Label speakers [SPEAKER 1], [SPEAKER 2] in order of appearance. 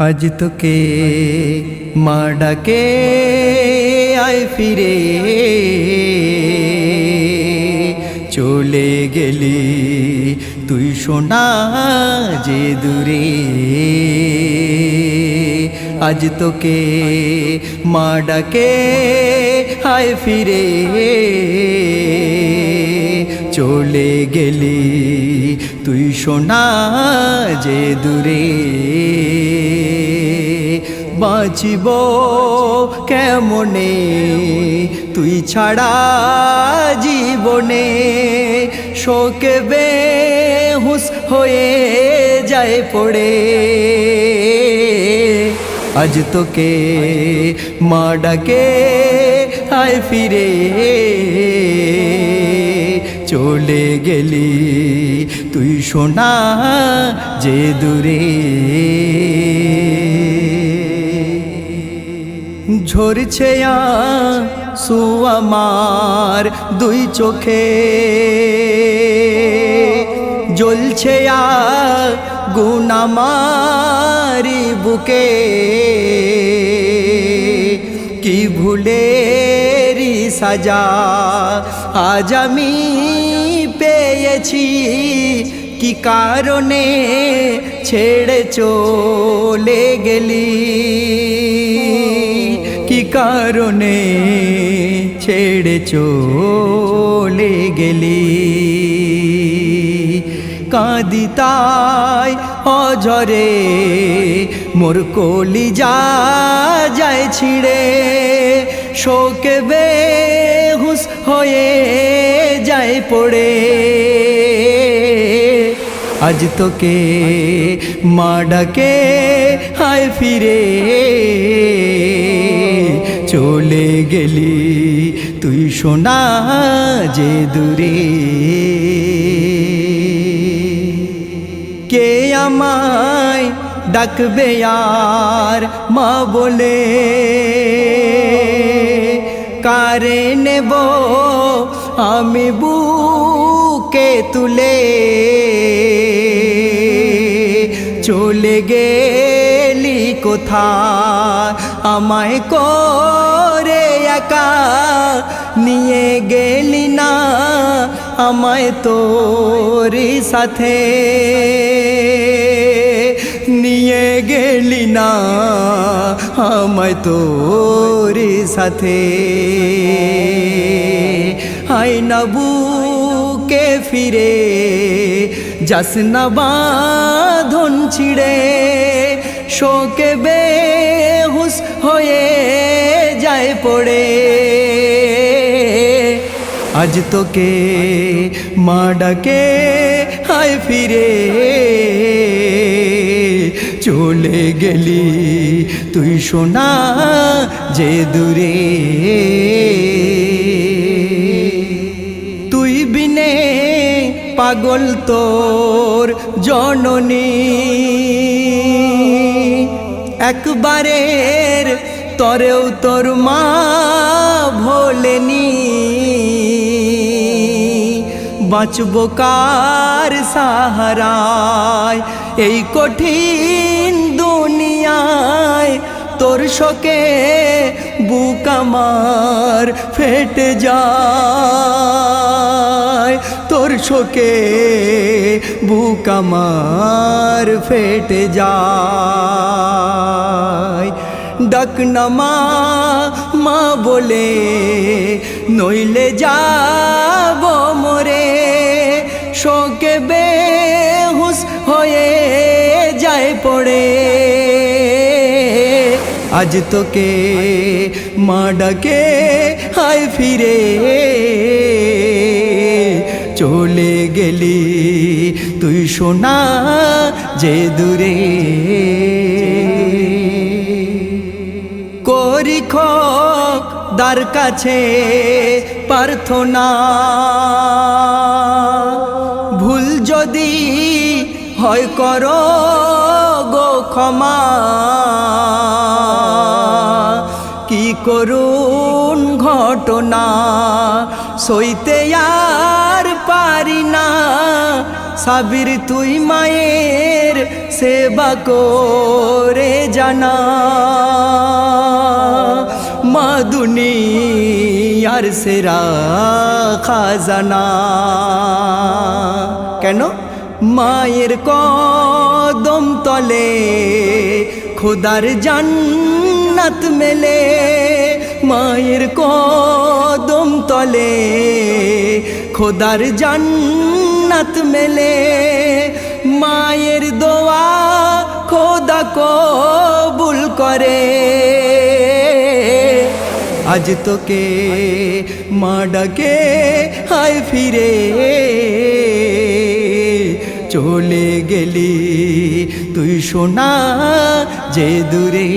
[SPEAKER 1] আজ তোকে মা ডাকে, আয় ফিরে। চলে গেলি তুই শোনা যে দূরে। আজ তোকে মা ডাকে, আয় ফিরে। চলে গেলি তুই শোনা যে দূরে। বাঁচিব কেমনে? তুই ছাড়া জীবনে শোকে বেহুস হয়ে যায় পড়ে। আজ তোকে মা ডাকে, আয় ফিরে। চলে গেলি তুই শোনা যে দূরে। ঝরছে সু আমার দুই চোখে। জ্বলছে গুণ আমারি বুকে। কি ভুলেরি সাজা আজ আমি পেয়েছি। কি কারণে ছেড়ে চলে গেলি? কারণে ছেড়ে চলে গেলি। কাঁদিতাই অঝরে মোর কলি যা যায় ছিড়ে। শোকে বেহুস হয়ে যায় পড়ে। আজ তোকে মা ডাকে হায় ফিরে। চলে গেলি। তুই শোনা যে দূরে। কে আমায় ডাকবে আর মা বলে? কারে নেব আমি বুকে তুলে? চলে গেলি কোথা আমায় করে একা নিয়ে গেলি না আমায় তোর সাথে। নিয়ে গেলি না আমায় তোর সাথে। আই না বুকে ফিরে, যাস না বাঁধন ছিড়ে। শোকে বেহুস হয়ে যায় পড়ে। আজ তোকে মা ডাকে, হায় ফিরে। চলে গেলি তুই শোনা যে দূরে। তুই বিনে পাগল তোর জননী। একবারের তরেও তোর মা ভোলেনি। বাঁচব কার সাহারায় এই কঠিন দুনিয়ায়? তোর শোকে বুক আমার ফেটে যায়। তোর শোকে বুক আমার ফেটে যায়। ডাক না মা মা বলে, নইলে যাব মরে। শোকে বেহুস হয়ে যায় পড়ে। আজ তোকে মা ডাকে, হায় ফিরে। চলে গেলি তুই শোনা যে দূরে। করি দার কাছে প্রার্থনা। ভুল যদি হয় কর গো ক্ষমা। কি করুন ঘটনা সইতে আর পারি না। সাবির তুই মায়ের সেবা করে জানা। মা দুনিয়ার সেরা খাজানা। কেন? মায়ের কদম তলে খোদার জান্নাত মেলে। মায়ের কদম তলে খোদার জান্নাত মেলে। মায়ের দোয়া খোদা কবুল করে। আজ তোকে মা ডাকে, হায় ফিরে। চলে গেলি তুই সোনা যে দূরে।